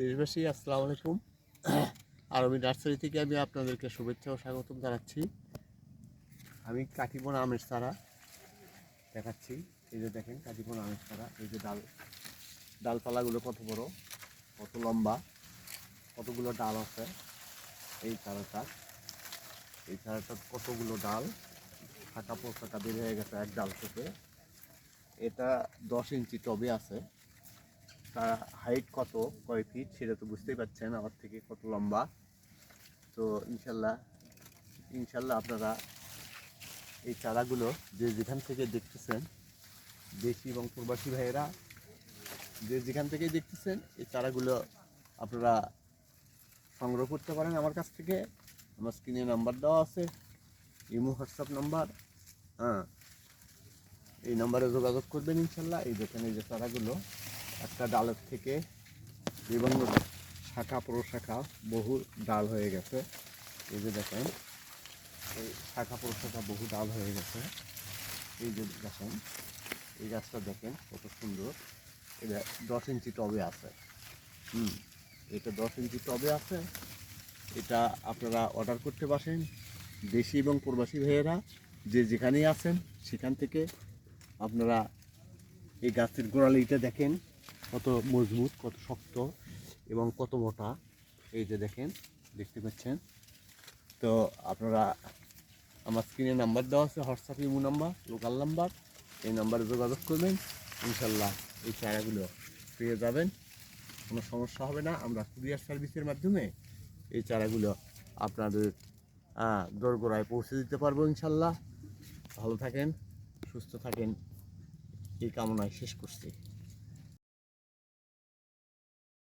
দেশবাসী, আসসালামু আলাইকুম। আরবি নার্সারি থেকে আমি আপনাদেরকে শুভেচ্ছা ও স্বাগতম জানাচ্ছি। আমি কাটিবন আমের চারা দেখাচ্ছি। এই যে দেখেন, কাটিবন আমের চারা। এই যে ডাল, ডালপালাগুলো কত বড়, কত লম্বা, কতগুলো ডাল আছে এই চারাটা। এই চারাটার কতগুলো ডাল? ফাঁকা পোশাকা বের হয়ে গেছে এক ডাল থেকে। এটা দশ ইঞ্চি টবে আছে। তার হাইট কত? কয় ফিট সেটা তো বুঝতেই পারছেন, আমার থেকে কত লম্বা। তো ইনশাল্লাহ ইনশাল্লাহ আপনারা এই চারাগুলো যে যেখান থেকে দেখতেছেন, দেশি এবং প্রবাসী ভাইয়েরা যে যেখান থেকেই দেখতেছেন, এই চারাগুলো আপনারা সংগ্রহ করতে পারেন আমার কাছ থেকে। আমার স্ক্রিনে নাম্বার দেওয়া আছে, ইমো, হোয়াটসঅ্যাপ নাম্বার। হ্যাঁ এই নাম্বারে যোগাযোগ করবেন ইনশাল্লাহ। এই এই যে চারাগুলো একটা ডালের থেকে বিভিন্ন শাখা প্রশাখা বহু ডাল হয়ে গেছে। এই যে দেখেন, এই শাখা প্রশাখা বহু ডাল হয়ে গেছে। এই যে দেখেন, এই গাছটা দেখেন কত সুন্দর। এটা দশ ইঞ্চি টবে আছে। হুম, এটা দশ ইঞ্চি টবে আছে। এটা আপনারা অর্ডার করতে পারেন দেশি এবং প্রবাসী ভাইয়েরা যে যেখানেই আছেন, সেখান থেকে আপনারা এই গাছের গোড়ালিটা দেখেন। কত মজবুত, কত শক্ত এবং কত মোটা। এই যে দেখেন, দেখতে পাচ্ছেন? তো আপনারা আমার স্ক্রিনে নাম্বার দেওয়া আছে WhatsApp imo number local number এই নাম্বারে যোগাযোগ করবেন, ইনশাল্লাহ এই চারাগুলো পেয়ে যাবেন। কোনো সমস্যা হবে না, আমরা কুরিয়ার সার্ভিসের মাধ্যমে এই চারাগুলো আপনাদের দোরগোড়ায় পৌঁছে দিতে পারব, ইনশাল্লাহ। ভালো থাকেন, সুস্থ থাকেন। এই কামনায় শেষ করছি।